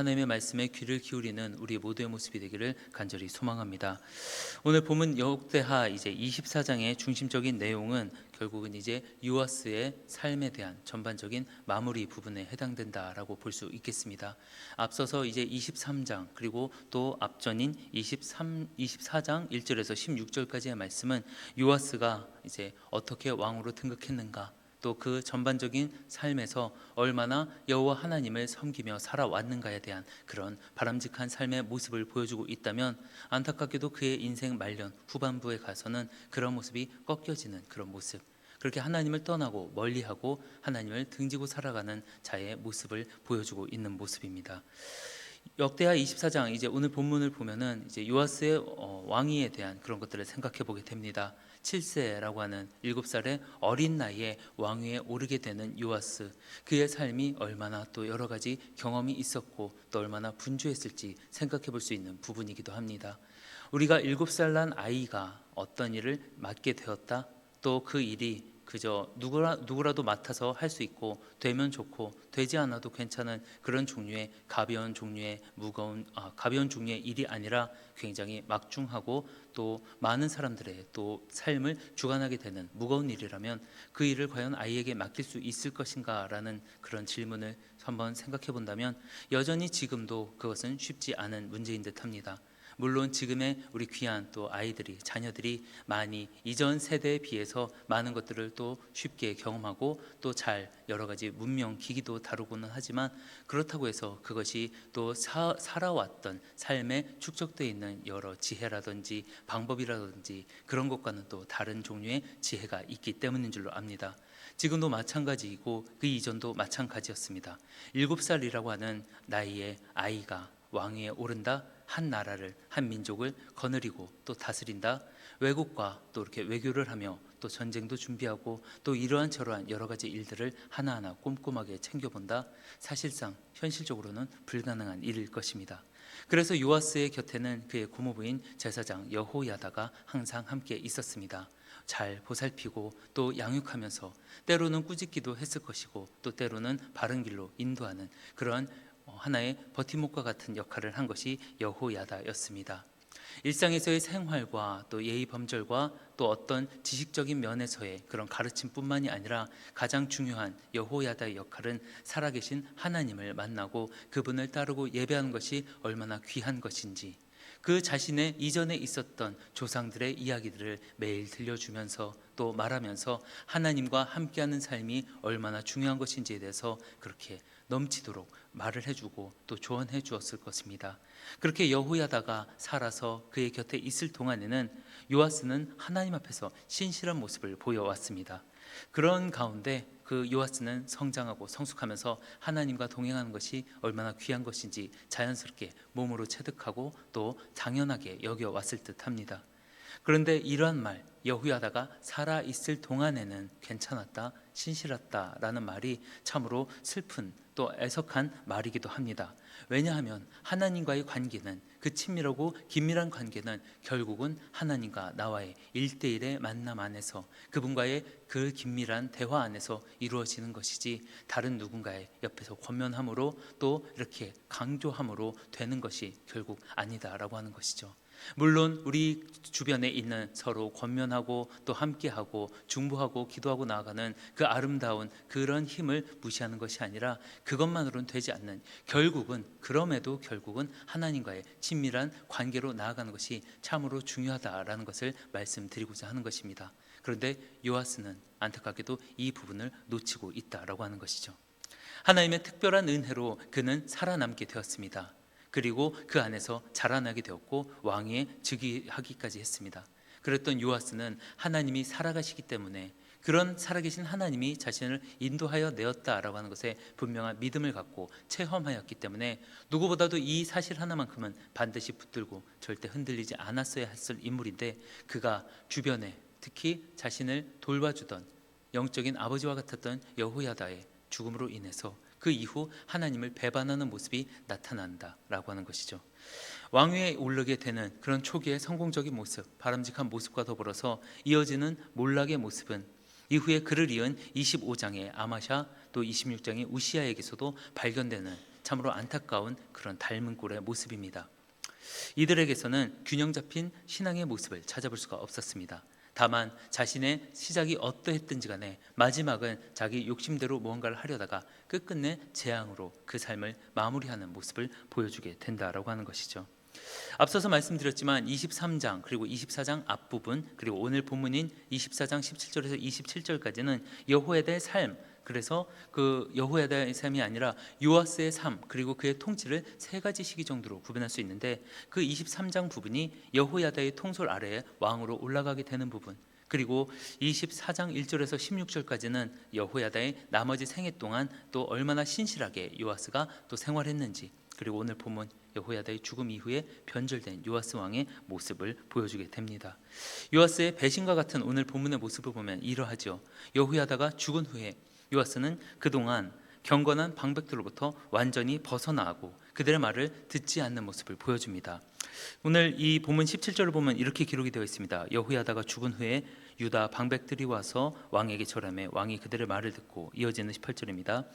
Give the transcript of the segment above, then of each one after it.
하나님의 말씀에 귀를 기울이는 우리 모두의 모습이 되기를 간절히 소망합니다. 오늘 본문 역대하 이제 24장의 중심적인 내용은 결국은 이제 요아스의 삶에 대한 전반적인 마무리 부분에 해당된다라고 볼 수 있겠습니다. 앞서서 이제 23장 그리고 또 앞전인 23 24장 1절에서 16절까지의 말씀은 요아스가 이제 어떻게 왕으로 등극했는가 또 그 전반적인 삶에서 얼마나 여호와 하나님을 섬기며 살아왔는가에 대한 그런 바람직한 삶의 모습을 보여주고 있다면 안타깝게도 그의 인생 말년 후반부에 가서는 그런 모습이 꺾여지는 그런 모습 그렇게 하나님을 떠나고 멀리하고 하나님을 등지고 살아가는 자의 모습을 보여주고 있는 모습입니다. 역대하 24장 이제 오늘 본문을 보면은 이제 요아스의 어, 왕위에 대한 그런 것들을 생각해 보게 됩니다. 7세라고 하는 7살의 어린 나이에 왕위에 오르게 되는 요아스 그의 삶이 얼마나 또 여러 가지 경험이 있었고 또 얼마나 분주했을지 생각해 볼 수 있는 부분이기도 합니다. 우리가 7살 난 아이가 어떤 일을 맡게 되었다 또 그 일이 그저 누구라, 누구라도 맡아서 할 수 있고 되면 좋고 되지 않아도 괜찮은 그런 종류의 가벼운 종류의 무거운 아, 가벼운 종류의 일이 아니라 굉장히 막중하고 또 많은 사람들의 또 삶을 주관하게 되는 무거운 일이라면 그 일을 과연 아이에게 맡길 수 있을 것인가라는 그런 질문을 한번 생각해 본다면 여전히 지금도 그것은 쉽지 않은 문제인 듯합니다. 물론 지금의 우리 귀한 또 아이들이 자녀들이 많이 이전 세대에 비해서 많은 것들을 또 쉽게 경험하고 또 잘 여러 가지 문명 기기도 다루고는 하지만 그렇다고 해서 그것이 또 사, 살아왔던 삶에 축적되어 있는 여러 지혜라든지 방법이라든지 그런 것과는 또 다른 종류의 지혜가 있기 때문인 줄로 압니다. 지금도 마찬가지이고 그 이전도 마찬가지였습니다. 일곱 살이라고 하는 나이에 아이가 왕위에 오른다 한 나라를 한 민족을 거느리고 또 다스린다 외국과 또 이렇게 외교를 하며 또 전쟁도 준비하고 또 이러한 저러한 여러 가지 일들을 하나하나 꼼꼼하게 챙겨본다 사실상 현실적으로는 불가능한 일일 것입니다. 그래서 요아스의 곁에는 그의 고모부인 제사장 여호야다가 항상 함께 있었습니다. 잘 보살피고 또 양육하면서 때로는 꾸짖기도 했을 것이고 또 때로는 바른 길로 인도하는 그러한 하나의 버팀목과 같은 역할을 한 것이 여호야다였습니다. 일상에서의 생활과 또 예의 범절과 또 어떤 지식적인 면에서의 그런 가르침뿐만이 아니라 가장 중요한 여호야다의 역할은 살아계신 하나님을 만나고 그분을 따르고 예배하는 것이 얼마나 귀한 것인지 그 자신의 이전에 있었던 조상들의 이야기들을 매일 들려주면서 또 말하면서 하나님과 함께하는 삶이 얼마나 중요한 것인지에 대해서 그렇게 넘치도록 말을 해주고 또 조언해 주었을 것입니다. 그렇게 여호야다가 살아서 그의 곁에 있을 동안에는 요아스는 하나님 앞에서 신실한 모습을 보여왔습니다. 그런 가운데 그 요아스는 성장하고 성숙하면서 하나님과 동행하는 것이 얼마나 귀한 것인지 자연스럽게 몸으로 체득하고 또 당연하게 여겨왔을 듯합니다. 그런데 이러한 말 여후야다가 살아 있을 동안에는 괜찮았다, 신실했다라는 말이 참으로 슬픈 또 애석한 말이기도 합니다. 왜냐하면 하나님과의 관계는 그 친밀하고 긴밀한 관계는 결국은 하나님과 나와의 일대일의 만남 안에서 그분과의 그 긴밀한 대화 안에서 이루어지는 것이지 다른 누군가의 옆에서 권면함으로 또 이렇게 강조함으로 되는 것이 결국 아니다라고 하는 것이죠. 물론 우리 주변에 있는 서로 권면하고 또 함께하고 중보하고 기도하고 나아가는 그 아름다운 그런 힘을 무시하는 것이 아니라 그것만으로는 되지 않는 결국은 그럼에도 결국은 하나님과의 친밀한 관계로 나아가는 것이 참으로 중요하다라는 것을 말씀드리고자 하는 것입니다. 그런데 요아스는 안타깝게도 이 부분을 놓치고 있다라고 하는 것이죠. 하나님의 특별한 은혜로 그는 살아남게 되었습니다. 그리고 그 안에서 자라나게 되었고 왕위에 즉위하기까지 했습니다. 그랬던 요아스는 하나님이 살아가시기 때문에 그런 살아계신 하나님이 자신을 인도하여 내었다라고 하는 것에 분명한 믿음을 갖고 체험하였기 때문에 누구보다도 이 사실 하나만큼은 반드시 붙들고 절대 흔들리지 않았어야 했을 인물인데 그가 주변에 특히 자신을 돌봐주던 영적인 아버지와 같았던 여호야다의 죽음으로 인해서 그 이후 하나님을 배반하는 모습이 나타난다라고 하는 것이죠. 왕위에 오르게 되는 그런 초기의 성공적인 모습, 바람직한 모습과 더불어서 이어지는 몰락의 모습은 이후에 그를 이은 25장의 아마샤 또 26장의 우시아에게서도 발견되는 참으로 안타까운 그런 닮은 꼴의 모습입니다. 이들에게서는 균형 잡힌 신앙의 모습을 찾아볼 수가 없었습니다. 다만 자신의 시작이 어떠했든지 간에 마지막은 자기 욕심대로 무언가를 하려다가 끝끝내 재앙으로 그 삶을 마무리하는 모습을 보여주게 된다라고 하는 것이죠. 앞서서 말씀드렸지만 23장 그리고 24장 앞부분 그리고 오늘 본문인 24장 17절에서 27절까지는 여호야다의 삶 그래서 그 여호야다의 삶이 아니라 요아스의 삶 그리고 그의 통치를 세 가지 시기 정도로 구분할 수 있는데 그 23장 부분이 여호야다의 통솔 아래에 왕으로 올라가게 되는 부분 그리고 24장 1절에서 16절까지는 여호야다의 나머지 생애 동안 또 얼마나 신실하게 요아스가 또 생활했는지 그리고 오늘 본문 여호야다의 죽음 이후에 변절된 요아스 왕의 모습을 보여주게 됩니다. 요아스의 배신과 같은 오늘 본문의 모습을 보면 이러하죠. 여호야다가 죽은 후에 요아스는 그동안 경건한 방백들로부터 완전히 벗어나고 그들의 말을 듣지 않는 모습을 보여줍니다. 오늘 이 본문 17절을 보면 이렇게 기록이 되어 있습니다. 여호야다가 죽은 후에 유다 방백들이 와서 왕에게 절함해 왕이 그들의 말을 듣고 이어지는 18절입니다.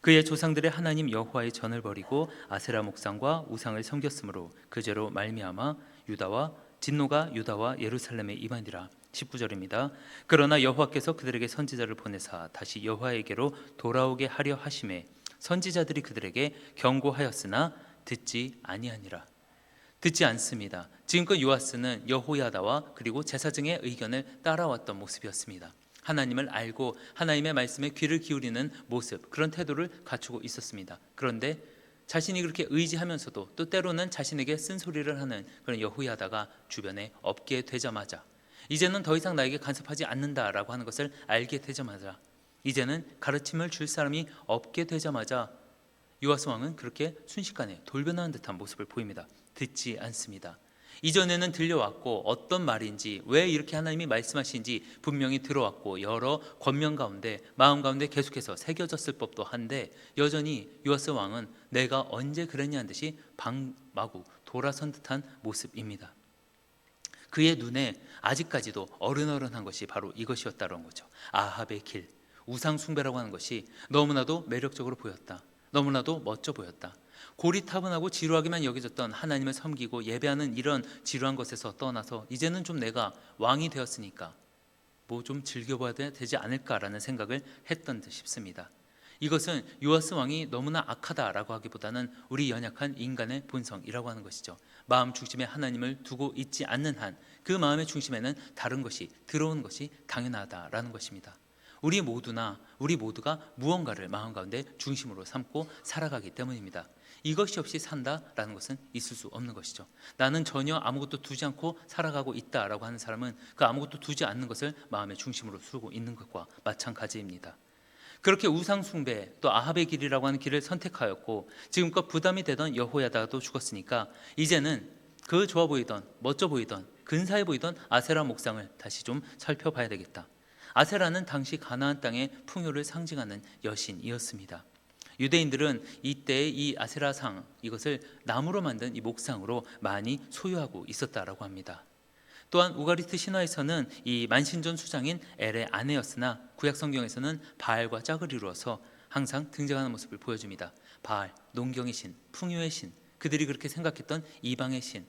그의 조상들의 하나님 여호와의 전을 버리고 아세라 목상과 우상을 섬겼으므로 그제로 말미암아 유다와 진노가 유다와 예루살렘에 임하니라. 19절입니다. 그러나 여호와께서 그들에게 선지자를 보내사 다시 여호와에게로 돌아오게 하려 하심에 선지자들이 그들에게 경고하였으나 듣지 아니하니라. 듣지 않습니다. 지금껏 요아스는 여호야다와 그리고 제사장의 의견을 따라왔던 모습이었습니다. 하나님을 알고 하나님의 말씀에 귀를 기울이는 모습 그런 태도를 갖추고 있었습니다. 그런데 자신이 그렇게 의지하면서도 또 때로는 자신에게 쓴소리를 하는 그런 여호야다가 주변에 없게 되자마자 이제는 더 이상 나에게 간섭하지 않는다라고 하는 것을 알게 되자마자 이제는 가르침을 줄 사람이 없게 되자마자 요아스 왕은 그렇게 순식간에 돌변하는 듯한 모습을 보입니다. 듣지 않습니다. 이전에는 들려왔고 어떤 말인지 왜 이렇게 하나님이 말씀하신지 분명히 들어왔고 여러 권면 가운데 마음 가운데 계속해서 새겨졌을 법도 한데 여전히 요아스 왕은 내가 언제 그랬냐는 듯이 방마구 돌아선 듯한 모습입니다. 그의 눈에 아직까지도 어른어른한 것이 바로 이것이었다는 거죠. 아합의 길, 우상 숭배라고 하는 것이 너무나도 매력적으로 보였다. 너무나도 멋져 보였다. 고리타분하고 지루하기만 여겨졌던 하나님을 섬기고 예배하는 이런 지루한 것에서 떠나서 이제는 좀 내가 왕이 되었으니까 뭐 좀 즐겨봐야 되지 않을까라는 생각을 했던 듯 싶습니다. 이것은 요아스 왕이 너무나 악하다라고 하기보다는 우리 연약한 인간의 본성이라고 하는 것이죠. 마음 중심에 하나님을 두고 있지 않는 한 그 마음의 중심에는 다른 것이 들어오는 것이 당연하다라는 것입니다. 우리 모두나 우리 모두가 무언가를 마음 가운데 중심으로 삼고 살아가기 때문입니다. 이것이 없이 산다라는 것은 있을 수 없는 것이죠. 나는 전혀 아무것도 두지 않고 살아가고 있다라고 하는 사람은 그 아무것도 두지 않는 것을 마음의 중심으로 두고 있는 것과 마찬가지입니다. 그렇게 우상 숭배 또 아합의 길이라고 하는 길을 선택하였고 지금껏 부담이 되던 여호야다도 죽었으니까 이제는 그 좋아 보이던 멋져 보이던 근사해 보이던 아세라 목상을 다시 좀 살펴봐야 되겠다. 아세라는 당시 가나안 땅의 풍요를 상징하는 여신이었습니다. 유대인들은 이때 이 아세라상 이것을 나무로 만든 이 목상으로 많이 소유하고 있었다라고 합니다. 또한 우가리트 신화에서는 이 만신전 수장인 엘의 아내였으나 구약 성경에서는 바알과 짝을 이루어서 항상 등장하는 모습을 보여줍니다. 바알, 농경의 신, 풍요의 신, 그들이 그렇게 생각했던 이방의 신,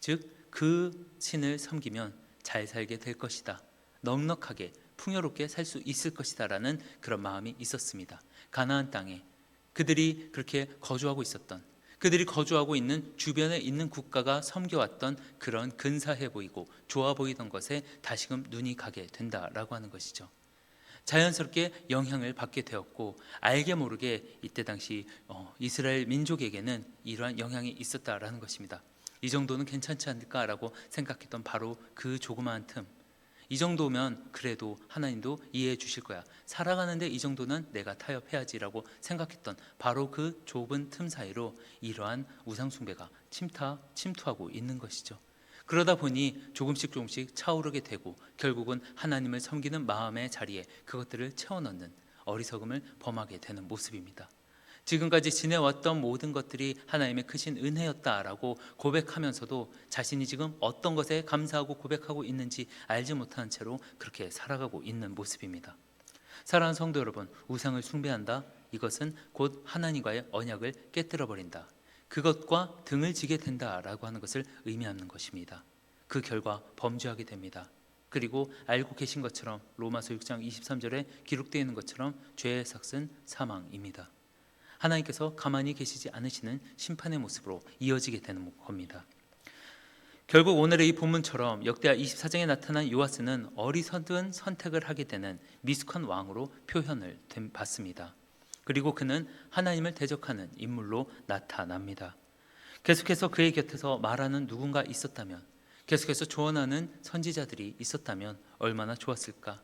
즉 그 신을 섬기면 잘 살게 될 것이다. 넉넉하게 풍요롭게 살 수 있을 것이다라는 그런 마음이 있었습니다. 가나안 땅에 그들이 그렇게 거주하고 있었던 그들이 거주하고 있는 주변에 있는 국가가 섬겨왔던 그런 근사해 보이고 좋아 보이던 것에 다시금 눈이 가게 된다라고 하는 것이죠. 자연스럽게 영향을 받게 되었고 알게 모르게 이때 당시 어, 이스라엘 민족에게는 이러한 영향이 있었다라는 것입니다. 이 정도는 괜찮지 않을까라고 생각했던 바로 그 조그마한 틈. 이 정도면 그래도 하나님도 이해해 주실 거야. 살아가는데 이 정도는 내가 타협해야지라고 생각했던 바로 그 좁은 틈 사이로 이러한 우상숭배가 침타 침투하고 있는 것이죠. 그러다 보니 조금씩 조금씩 차오르게 되고 결국은 하나님을 섬기는 마음의 자리에 그것들을 채워넣는 어리석음을 범하게 되는 모습입니다. 지금까지 지내왔던 모든 것들이 하나님의 크신 은혜였다라고 고백하면서도 자신이 지금 어떤 것에 감사하고 고백하고 있는지 알지 못하는 채로 그렇게 살아가고 있는 모습입니다. 사랑하는 성도 여러분, 우상을 숭배한다? 이것은 곧 하나님과의 언약을 깨뜨려 버린다. 그것과 등을 지게 된다라고 하는 것을 의미하는 것입니다. 그 결과 범죄하게 됩니다. 그리고 알고 계신 것처럼 로마서 6장 23절에 기록되어 있는 것처럼 죄의 삭은 사망입니다. 하나님께서 가만히 계시지 않으시는 심판의 모습으로 이어지게 되는 겁니다. 결국 오늘의 이 본문처럼 역대하 24장에 나타난 요아스는 어리석은 선택을 하게 되는 미숙한 왕으로 표현을 됨- 받습니다. 그리고 그는 하나님을 대적하는 인물로 나타납니다. 계속해서 그의 곁에서 말하는 누군가 있었다면, 계속해서 조언하는 선지자들이 있었다면 얼마나 좋았을까?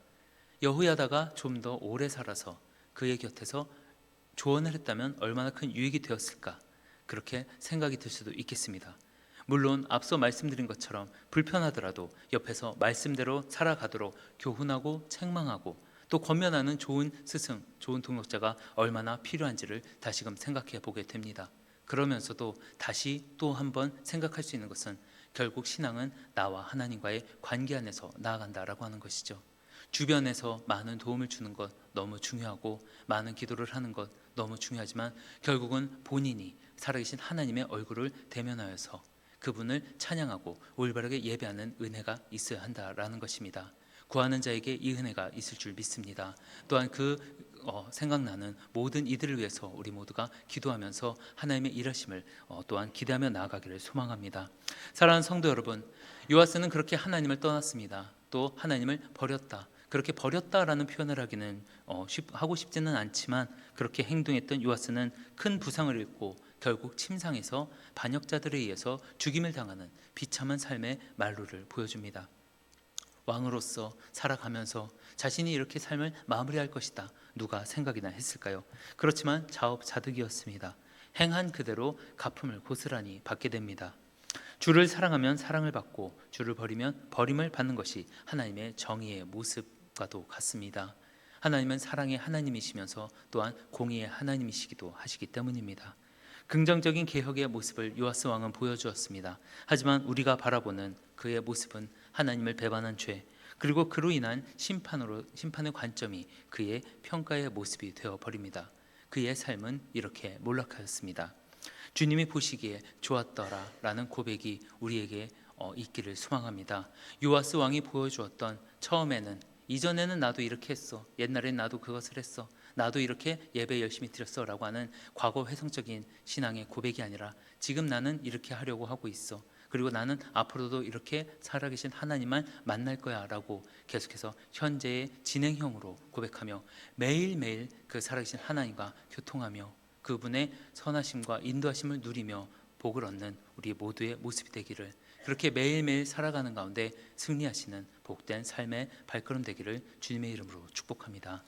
여호야다가 좀 더 오래 살아서 그의 곁에서 조언을 했다면 얼마나 큰 유익이 되었을까? 그렇게 생각이 들 수도 있겠습니다. 물론 앞서 말씀드린 것처럼 불편하더라도 옆에서 말씀대로 살아가도록 교훈하고 책망하고 또 권면하는 좋은 스승, 좋은 동역자가 얼마나 필요한지를 다시금 생각해 보게 됩니다. 그러면서도 다시 또 한 번 생각할 수 있는 것은 결국 신앙은 나와 하나님과의 관계 안에서 나아간다라고 하는 것이죠. 주변에서 많은 도움을 주는 것 너무 중요하고 많은 기도를 하는 것 너무 중요하지만 결국은 본인이 살아계신 하나님의 얼굴을 대면하여서 그분을 찬양하고 올바르게 예배하는 은혜가 있어야 한다라는 것입니다. 구하는 자에게 이 은혜가 있을 줄 믿습니다. 또한 그 어, 생각나는 모든 이들을 위해서 우리 모두가 기도하면서 하나님의 일하심을 어, 또한 기대하며 나아가기를 소망합니다. 사랑하는 성도 여러분, 요아스는 그렇게 하나님을 떠났습니다. 또 하나님을 버렸다. 그렇게 버렸다라는 표현을 하기는 어, 쉽, 하고 싶지는 않지만 그렇게 행동했던 요아스는 큰 부상을 입고 결국 침상에서 반역자들에 의해서 죽임을 당하는 비참한 삶의 말로를 보여줍니다. 왕으로서 살아가면서 자신이 이렇게 삶을 마무리할 것이다. 누가 생각이나 했을까요? 그렇지만 자업자득이었습니다. 행한 그대로 갚음을 고스란히 받게 됩니다. 주를 사랑하면 사랑을 받고 주를 버리면 버림을 받는 것이 하나님의 정의의 모습 과도 같습니다. 하나님은 사랑의 하나님이시면서 또한 공의의 하나님이시기도 하시기 때문입니다. 긍정적인 개혁의 모습을 요아스 왕은 보여주었습니다. 하지만 우리가 바라보는 그의 모습은 하나님을 배반한 죄 그리고 그로 인한 심판으로 심판의 관점이 그의 평가의 모습이 되어 버립니다. 그의 삶은 이렇게 몰락하였습니다. 주님이 보시기에 좋았더라라는 고백이 우리에게 어, 있기를 소망합니다. 요아스 왕이 보여주었던 처음에는 이전에는 나도 이렇게 했어. 옛날엔 나도 그것을 했어. 나도 이렇게 예배 열심히 드렸어 라고 하는 과거 회성적인 신앙의 고백이 아니라 지금 나는 이렇게 하려고 하고 있어. 그리고 나는 앞으로도 이렇게 살아계신 하나님만 만날 거야 라고 계속해서 현재의 진행형으로 고백하며 매일매일 그 살아계신 하나님과 교통하며 그분의 선하심과 인도하심을 누리며 복을 얻는 우리 모두의 모습이 되기를 그렇게 매일매일 살아가는 가운데 승리하시는 복된 삶의 발걸음 되기를 주님의 이름으로 축복합니다.